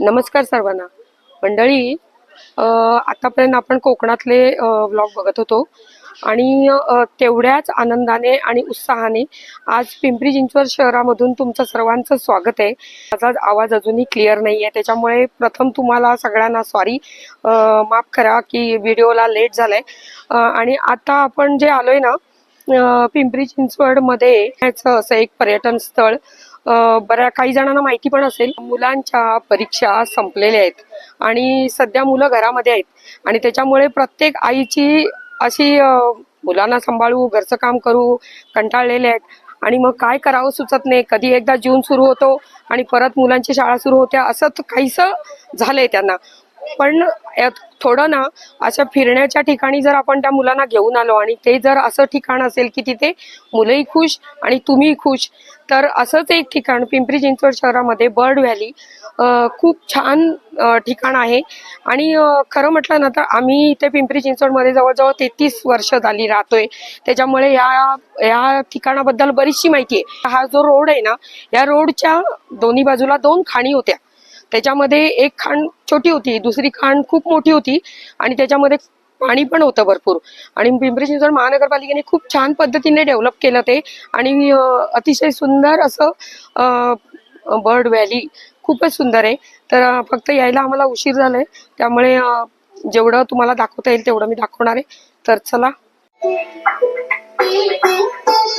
नमस्कार सर्वांना. मंडळी आतापर्यंत आपण कोकणातले व्लॉग बघत होतो आणि तेवढ्याच आनंदाने आणि उत्साहाने आज पिंपरी चिंचवड शहरामधून तुमचं सर्वांचं स्वागत आहे. माझा आवाज अजूनही क्लिअर नाही आहे त्याच्यामुळे प्रथम तुम्हाला सगळ्यांना सॉरी माफ करा की व्हिडिओला लेट झालाय. आणि आता आपण जे आलोय ना पिंपरी चिंचवडमध्ये ह्याचं असं एक पर्यटन स्थळ बऱ्या काही जणांना माहिती पण असेल मुलांच्या परीक्षा संपलेल्या आहेत आणि सध्या मुलं घरामध्ये आहेत आणि त्याच्यामुळे प्रत्येक आईची अशी मुलांना सांभाळू घरचं काम करू कंटाळलेले आहेत आणि मग काय करावं सुचत नाही. कधी एकदा जून सुरू होतो आणि परत मुलांची शाळा सुरू होत्या असं काहीसं झालंय त्यांना. पण थोडं ना अशा फिरण्याच्या ठिकाणी जर आपण त्या मुलांना घेऊन आलो आणि ते जर असं ठिकाण असेल की तिथे मुलंही खुश आणि तुम्ही खुश तर असंच एक ठिकाण पिंपरी चिंचवड शहरामध्ये बर्ड व्हॅली खूप छान ठिकाण आहे. आणि खरं म्हटलं ना तर आम्ही इथे पिंपरी चिंचवडमध्ये जवळजवळ तेहतीस वर्ष झाली राहतोय. त्याच्यामुळे या या ठिकाणाबद्दल बरीचशी माहिती आहे. हा जो रोड आहे ना या रोडच्या दोन्ही बाजूला दोन खाणी होत्या. त्याच्यामध्ये एक खाण छोटी होती दुसरी खाण खूप मोठी होती आणि त्याच्यामध्ये पाणी पण होतं भरपूर. आणि पिंपरी चिंचवड महानगरपालिकेने खूप छान पद्धतीने डेव्हलप केलं ते आणि अतिशय सुंदर असं बर्ड व्हॅली खूपच सुंदर आहे. तर फक्त यायला आम्हाला उशीर झालाय. त्यामुळे जेवढं तुम्हाला दाखवता येईल तेवढं मी दाखवणार आहे. तर चला.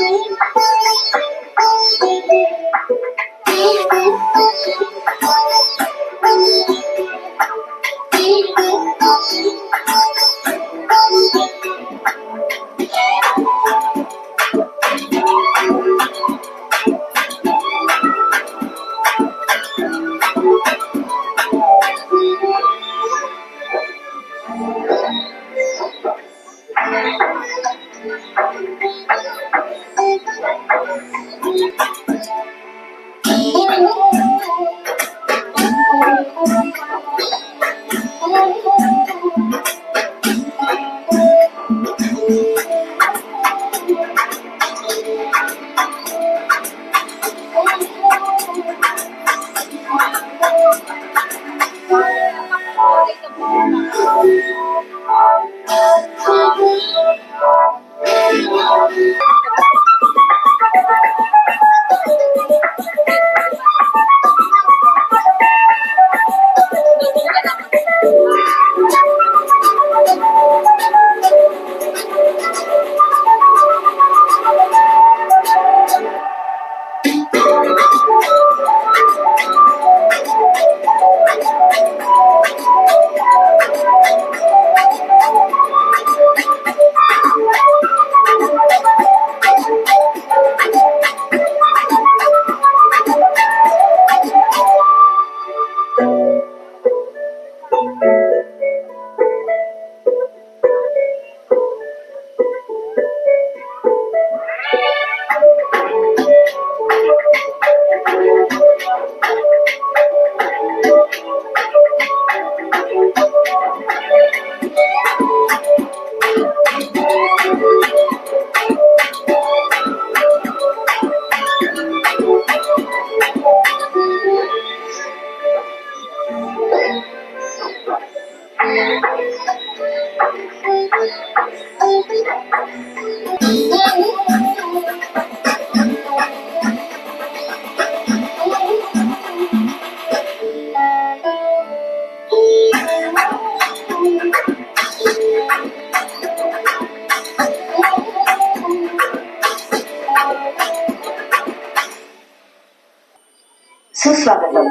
सुस्वागतम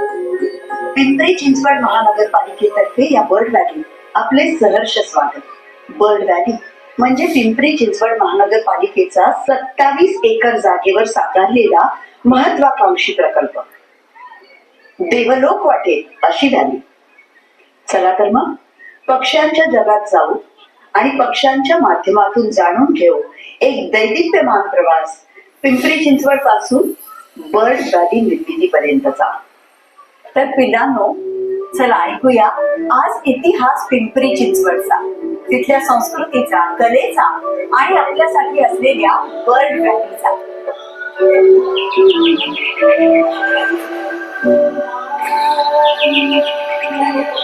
पिंपरी चिंचवड महानगरपालिकेतर्फे या बर्ड व्हॅली आपले सहर्ष स्वागत. बर्ड व्हॅली म्हणजे पिंपरी चिंचवड महानगरपालिकेचा सत्तावीस एकर जागेवर साकारलेला महत्वाकांक्षी प्रकल्प. देवलोक वाटेल अशी व्हॅली चला तर मग पक्ष्यांच्या जगात जाऊ आणि पक्ष्यांच्या माध्यमातून जाणून घेऊ एक दैदिप्यमान प्रवास पिंपरी चिंचवडपासून बर्ड व्हॅली निर्मितीपर्यंतचा तर पिलांनो चला ऐकूया आज इतिहास पिंपरी चिंचवडचा तिथल्या संस्कृतीचा कलेचा आणि आपल्यासाठी असलेल्या बर्ड व्हॅलीचा you.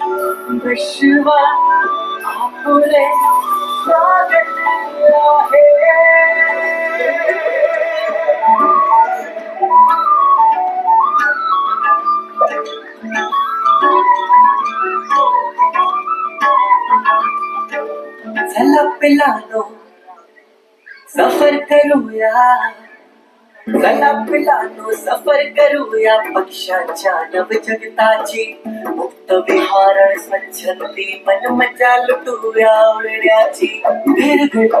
विश्वा आपुले स्वागत आहे चला पिलानो सफर करूया चला पिलानो सफर करूया पक्षाच्या नवजगताची. मुक्त विहार स्वच्छंदी मन मजा लुटूया उडण्याची भिरभिर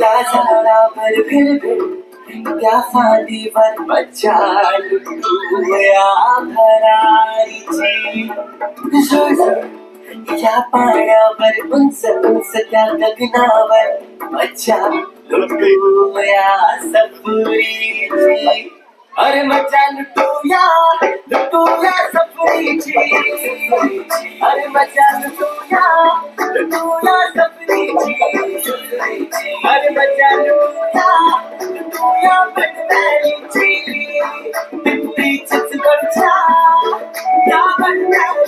या झाडावर भिरभिर त्या फादीवर मजा लुटूया भरारीची. झुळझुळ या पाण्यावर उंच उंच त्या गगनावर मजा लुटूया सफरीची अरे मजा लुटूया लुटूया सफरीची अरे मजा लुटूया लुटूया सफरीची अरे मजा लुटूया लुटूया बनवारीची पिंपरी चिंचवडच्या या बनवारीची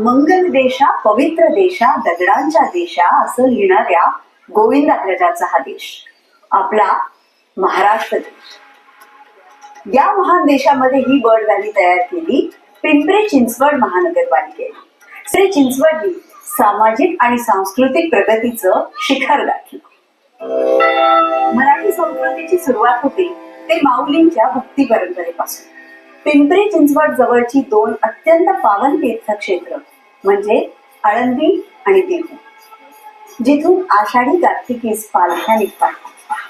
मंगल देशा पवित्र देशा दगडांच्या देशा असं लिहिणाऱ्या गोविंदाग्रजाचा हा देश. आपला महाराष्ट्र देश. या महान देशामध्ये ही बर्ड व्हॅली तयार केली. पिंपरी चिंचवड महानगरपालिकेने. श्री चिंचवडनी सामाजिक आणि सांस्कृतिक प्रगतीचं शिखर गाठलं. मराठी संस्कृतीची सुरुवात होते ते माऊलींच्या भक्ती परंपरेपासून पिंपरी चिंचवड जवळची दोन अत्यंत पावन तीर्थक्षेत्र म्हणजे आळंदी आणि देहू. जिथून आषाढी कार्तिकीस पालख्या निघतात.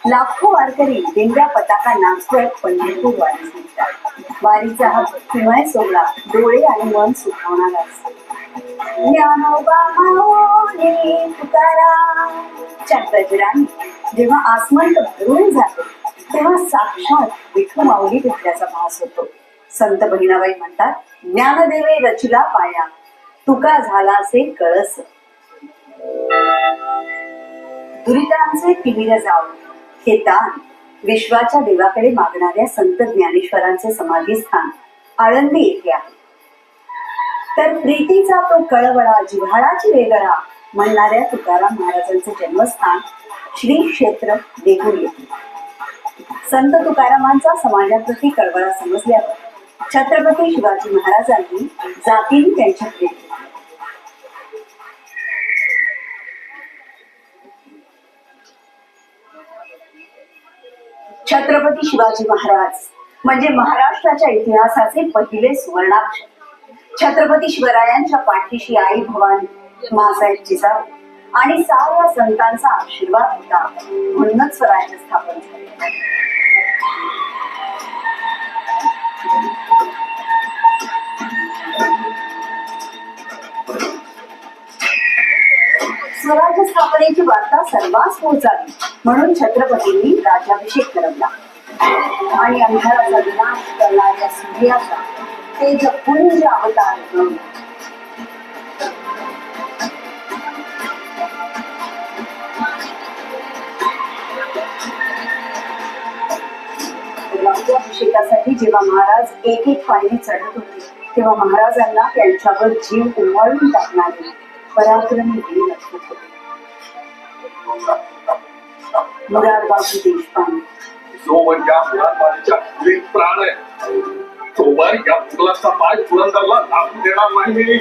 लाखो वारकरी दिंड्या पताका नाचवत पंढरपूर वारीस निघतात वारीचा हा भक्तिमय सोहळा डोळे आणि मन सुखावणारा असतो. ज्ञानोबा माऊली तुकारामच्या गजराने जेव्हा आसमंत भरून जातो तेव्हा साक्षात विठू माऊली भेटल्याचा भास होतो. संत बहिणाबाई म्हणतात ज्ञानदेवे रचिला पाया. तुका झाला असे कळस. दुरितांचे तिमिर जाव हे दान विश्वाच्या देवाकडे मागणाऱ्या संत ज्ञानेश्वरांचे समाधी स्थान आळंदी येथे आहे. तर प्रीतीचा तो कळवळा जिव्हाळाची वेगळा म्हणणाऱ्या तुकाराम महाराजांचे जन्मस्थान श्री क्षेत्र देहू येथे. संत तुकारामांचा समाजाप्रती कळवळा समजल्यावर छत्रपती शिवाजी महाराजांनी जातीने त्यांच्या भेट छत्रपती शिवाजी महाराज म्हणजे महाराष्ट्राच्या इतिहासाचे पहिले सुवर्णाक्षर छत्रपती शिवरायांच्या पाठीशी आई भवानी मासाहेब जिजाऊ आणि साऱ्या संतांचा आशीर्वाद होता. म्हणूनच स्वराज्य स्थापन झाले. स्वराज्य स्थापनेची वार्ता सर्वांस पोहोचावी. म्हणून छत्रपतींनी राज्याभिषेक ठरवला आणि अंधाराचा विनाश करणाऱ्या सूर्याचा तेजपुंज अवतार म्हणून राज्याभिषेकासाठी जेव्हा महाराज एक एक पायरी चढत होते तेव्हा महाराजांना त्यांच्यावर जीव उमळून टाकणारे पराक्रमी वीर असत होते. मुरारबाबू देशपांडे जोवर या मुलांच्या पुढील प्राण आहे तोवर या मुलाचा पाय पुरंदरला लागू देणार नाही मी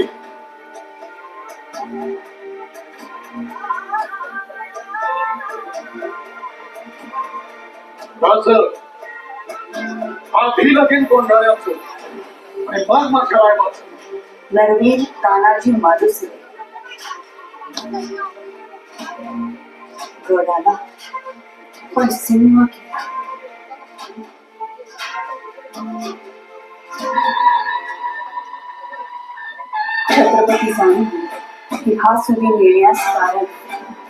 आधी लगीन कोंढाळ्याचं आणि मग माझ्या वायमाचं नरवीर तानाजी गडाला. पण सिंह केला छत्रपती की हा सूर्य येण्यास कारण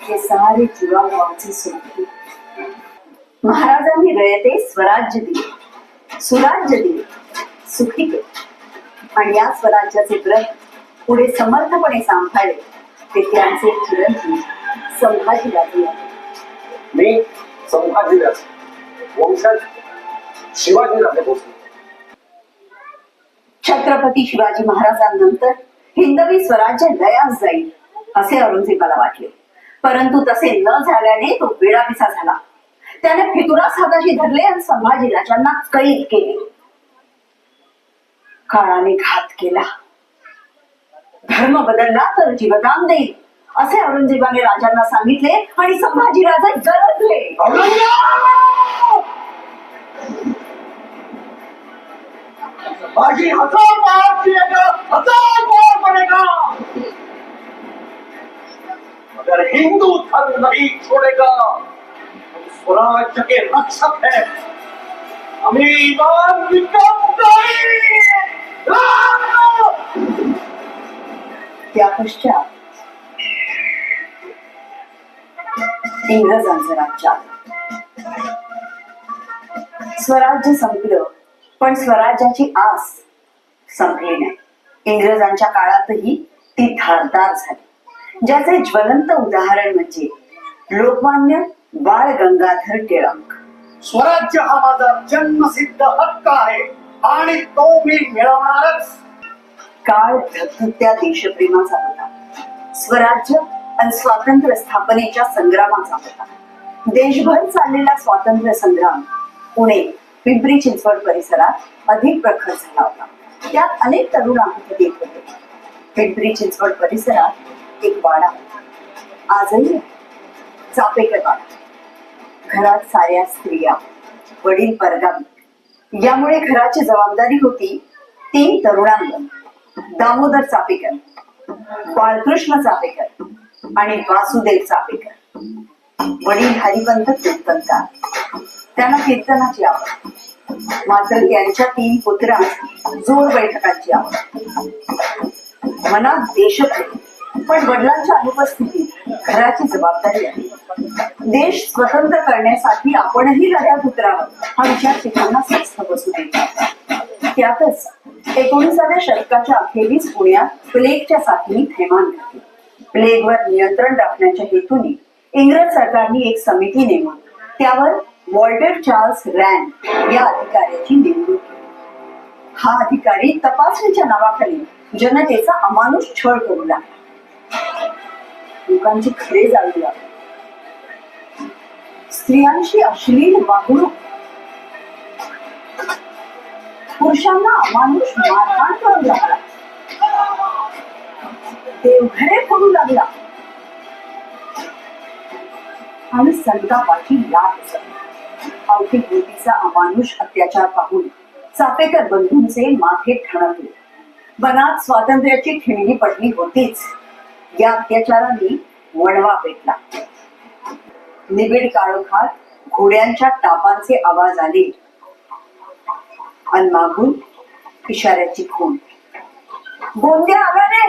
हे सारे जीवाभावाचे सुरते महाराजांनी रयते स्वराज्य दिले सुराज्य दिले सुखी आणि या स्वराज्याचे व्रत पुढे समर्थपणे सांभाळले ते त्यांचे चिरंजीव संभाजी राजे आहेत. वंशज शिवाजीराजे शिवाजी भोसले छत्रपती शिवाजी महाराजांनंतर हिंदवी स्वराज्य लयास जाईल असे औरंगजेबाला वाटले. परंतु तसे न झाल्याने तो वेळापिसा झाला. त्याने फितुरास हाताशी धरले आणि संभाजी राजांना कैद केले. काळाने घात केला. धर्म बदलला तर जीवदान देईल. असे औरंगजेबाने राजांना सांगितले आणि संभाजी राजे गरजले. हजार हजार बनेगा. अगर हिंदू धर्म नहीं छोड़ेगा हम स्वराज्य के रक्षक हैं। हमें ईमान त्या पश्चात इंग्रजांचं. स्वराज्य संपलं पण स्वराज्याची आस संपली नाही. इंग्रजांच्या काळातही ती धारदार झाली. ज्याचे ज्वलंत उदाहरण म्हणजे लोकमान्य बाळ गंगाधर टिळक. स्वराज्य हा माझा जन्मसिद्ध हक्क आहे आणि तो मी मिळवणारच. काळ धगधगत्या देशप्रेमाचा होता. स्वराज्य आणि स्वातंत्र्य स्थापनेच्या संग्रामाचा होता. देशभर चाललेला स्वातंत्र्य संग्राम पुणे पिंपरी चिंचवड परिसरात अधिक प्रखर झाला होता. त्यात अनेक तरुण आहुती देत होते. पिंपरी चिंचवड परिसरात एक वाडा होता. आजही चापेकर वाडा. घरात साऱ्या स्त्रिया वडील परगामी. यामुळे घराची जबाबदारी होती तीन तरुणांवर. दामोदर चापेकर बाळकृष्ण चापेकर आणि वासुदेव चापेकर वडील हरिपंत कीर्तनकार त्यांना कीर्तनाची आवड. मात्र त्यांच्या तीन पुत्रांस जोर बैठकाची आवड. मनात देशप्रेम पण वडिलांच्या अनुपस्थितीत घराची जबाबदारी आहे. देश स्वतंत्र करण्यासाठी आपणही लढ्यात उतरावं हा विचार शिकांना स्वस्त बसू देतात त्यातच एकोणीसाव्या शतकाच्या अखेरीस पुण्यात प्लेगच्या साथीने थैमान घातली प्लेगवर नियंत्रण राखण्याच्या हेतूने इंग्रज सरकारने एक समिती नेमून त्यावर वॉल्टर चार्ल्स रॅन या अधिकाऱ्याची नेमणूक केली. हा अधिकारी तपासणीच्या नावाखाली जनतेचा अमानुष छळ करू लागला. लोकांची खरे जाळू लागले. स्त्रियांशी अश्लील वागणूक. पुरुषांना अमानुष मारहाण करू लागला. तेवढे करू लागला. आणि संतापाची लाट उसळली अवघी अमानुष अत्याचार पाहून चापेकर बंधूंचे माथे ठणकले. बनात स्वातंत्र्याची ठिणगी पडली होतीच. या अत्याचाराने वणवा पेटला. निबिड काळोखात घोड्यांच्या टापांचे आवाज आले. आणि मागून इशाऱ्याची खून. गोंद्या आव्याने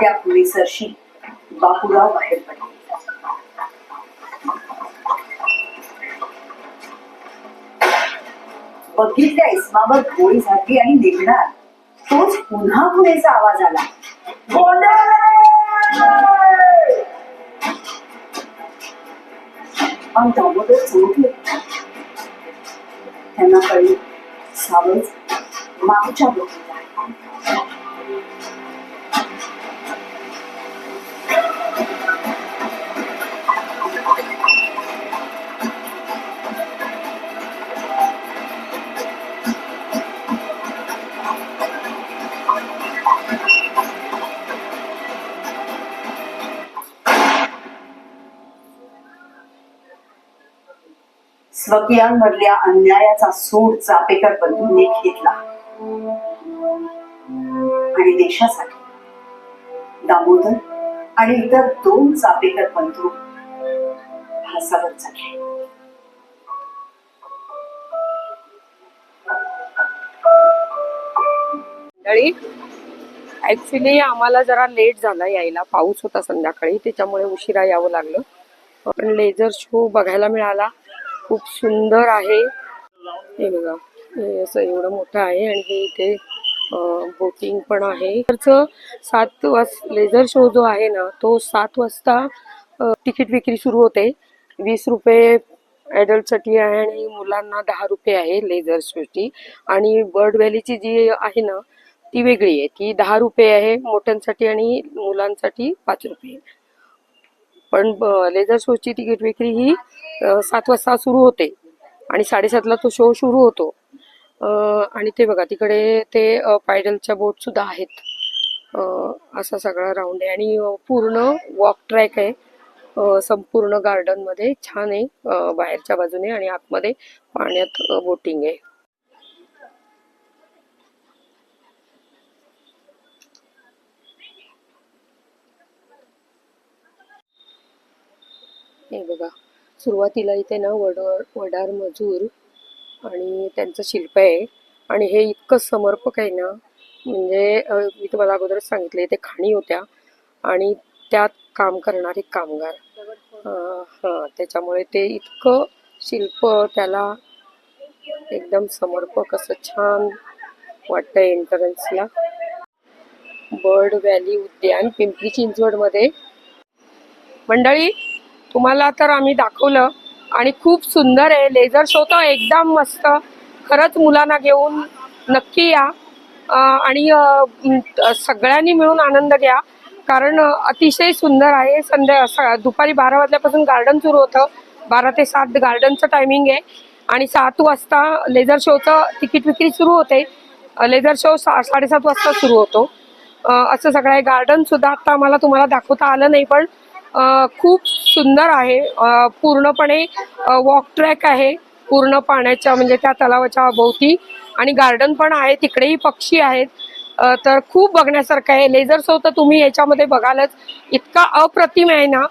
त्या पुरेसरशी बापूराव बाहेर पडले. बघितल्या इस्मावर गोळी झाली आणि निघणार तोच पुन्हा पुण्याचा आवाज आला. पण दामोदर चोरले त्यांना कळलं सावज मागच्या बघितला स्वकीयांमधल्या अन्यायाचा सूड चापेकर बंधूंनी घेतला. आणि देशासाठी दामोदर आणि इतर दोन चापेकर बंधू भासावर चढले मंडळी ऍक्च्युली आम्हाला जरा लेट झाला यायला. पाऊस होता संध्याकाळी त्याच्यामुळे उशिरा यावं लागलं. पण लेझर शो बघायला मिळाला. खूप सुंदर आहे. हे बघा हे असं एवढं मोठं आहे आणि हे इथे बोटिंग पण आहे. खर्च सात वाज लेझर शो जो आहे ना तो सात वाजता तिकीट विक्री सुरू होते. वीस रुपये ॲडल्टसाठी आहे आणि मुलांना दहा रुपये आहे लेझर शोची आणि बर्ड व्हॅलीची जी आहे ना ती वेगळी आहे. ती दहा रुपये आहे मोठ्यांसाठी आणि मुलांसाठी पाच रुपये. पण ब- लेझर शोची तिकीट विक्री ही सात वाजता सुरू होते. आणि साडेसातला तो शो सुरू होतो. आणि ते बघा तिकडे ते पायडलच्या बोट सुद्धा आहेत. असा सगळा राऊंड आहे. आणि पूर्ण वॉक ट्रॅक आहे. संपूर्ण गार्डनमध्ये छान आहे. बाहेरच्या बाजूने आणि आतमध्ये पाण्यात बोटिंग आहे. हे बघा. सुरुवातीला इथे ना वड वडार मजूर आणि त्यांचं शिल्प आहे. आणि हे इतकं समर्पक आहे ना म्हणजे मी तुम्हाला अगोदरच सांगितले ते खाणी होत्या आणि त्यात काम करणारे कामगार. हां त्याच्यामुळे ते इतकं शिल्प त्याला एकदम समर्पक असं छान वाटतं एंट्रन्सला बर्ड व्हॅली उद्यान पिंपरी चिंचवडमध्ये. मंडळी तुम्हाला तर आम्ही दाखवलं. आणि खूप सुंदर आहे. लेझर शो तर एकदम मस्त. खरंच मुलांना घेऊन नक्की या. आणि सगळ्यांनी मिळून आनंद घ्या. कारण अतिशय सुंदर आहे. संध्या स- दुपारी बारा वाजल्यापासून गार्डन सुरू होतं. बारा ते सात गार्डनचं टायमिंग आहे. आणि सात वाजता लेझर शोचं तिकीट विक्री सुरू होते. लेझर शो सा साडेसात वाजता सुरू होतो. असं सगळं आहे. गार्डनसुद्धा आत्ता आम्हाला तुम्हाला दाखवता आलं नाही पण खूप सुंदर आहे. पूर्णपणे वॉक ट्रॅक आहे. पूर्ण पाण्याच्या म्हणजे त्या तलावाच्या भोवती आणि गार्डन पण आहे. तिकडेही पक्षी आहेत. तर खूप बघण्यासारखं आहे. लेझर शो तर तुम्ही याच्यामध्ये बघालच. इतका अप्रतिम आहे ना.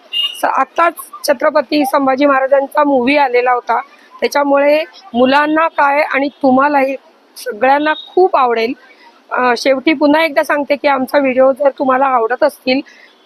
स- आत्ताच छत्रपती संभाजी महाराजांचा मूवी आलेला होता. त्याच्यामुळे मुलांना काय आणि तुम्हालाही सगळ्यांना खूप आवडेल. शेवटी पुन्हा एकदा सांगते की आमचा व्हिडिओ जर तुम्हाला आवडत असतील